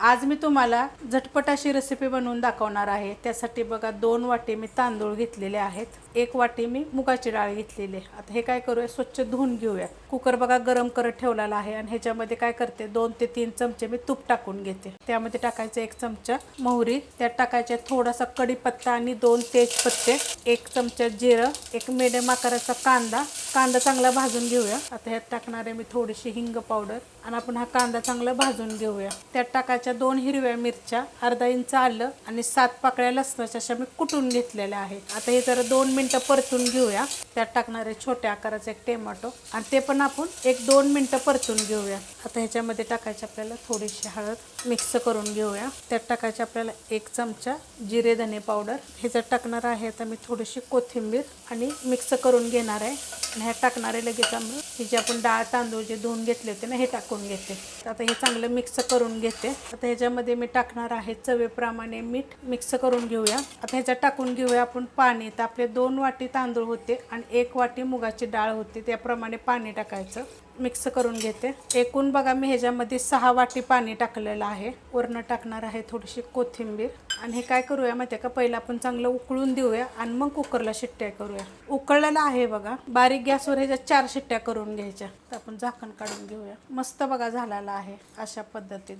आज मी तुम्हाला झटपट अशी रेसिपी बनवून दाखवणार आहे. त्यासाठी बघा दोन वाटी मी तांदूळ घेतलेले आहेत. एक वाटी मी मुगाची डाळ घेतलेली आहे. आता हे काय करूया? स्वच्छ धुवून घेऊया. कुकर बघा गरम करत ठेवलेला आहे आणि ह्याच्यामध्ये काय करते? दोन ते तीन चमचे मी तूप टाकून घेते. त्यामध्ये टाकायचं एक चमचा मोहरी. त्यात टाकायचे थोडासा कढीपत्ता आणि दोन तेजपत्ते एक चमचा जिरं एक मिडियम आकाराचा कांदा. कांदा चांगला भाजून घेऊया. आता ह्यात टाकणार आहे मी थोडीशी हिंग पावडर आणि आपण हा कांदा चांगला भाजून घेऊया. त्यात टाकायच्या दोन हिरव्या मिरच्या अर्धा इंच आलं आणि सात पाकळ्या लसणाच्या अशा मी कुटून घेतलेल्या आहेत. आता हे जरा दोन मिनटं परतून घेऊया. त्यात टाकणारे छोट्या आकाराचा एक टोमॅटो आणि ते पण आपण एक दोन मिनटं परतून घेऊया. आता ह्याच्यामध्ये टाकायचे आपल्याला थोडीशी हळद मिक्स करून घेऊया. त्यात टाकायचे आपल्याला एक चमचा जिरे धने पावडर. ह्याच्यात टाकणार आहे आता मी थोडीशी कोथिंबीर आणि मिक्स करून घेणार आहे. आणि ह्यात टाकणारे लगेच आम्ही हे जे आपण डाळ तांदूळ जे धुवून घेतले होते ना हे टाकून घेते. आता हे चांगलं मिक्स करून घेते. आता ह्याच्यामध्ये मी टाकणार आहे चवेप्रमाणे मीठ मिक्स करून घेऊया. आता ह्याच्यात टाकून घेऊया आपण पाणी. तर आपले दोन वाटी तांदूळ होते आणि एक वाटी मुगाची डाळ होती. त्याप्रमाणे पाणी टाकायचं. मिक्स करून घेते. एकूण बघा मी ह्याच्यामध्ये सहा वाटी पाणी टाकलेलं आहे. वरनं टाकणार आहे थोडीशी कोथिंबीर. आणि हे काय करूया माहिती आहे का? पहिलं आपण चांगलं उकळून देऊया आणि मग कुकरला शिट्ट्या करूया. उकळलेलं आहे बघा. बारीक गॅसवर ह्याच्या चार शिट्ट्या करून घ्यायच्या. तर आपण झाकण काढून घेऊया. मस्त बघा झालेला आहे अशा पद्धतीत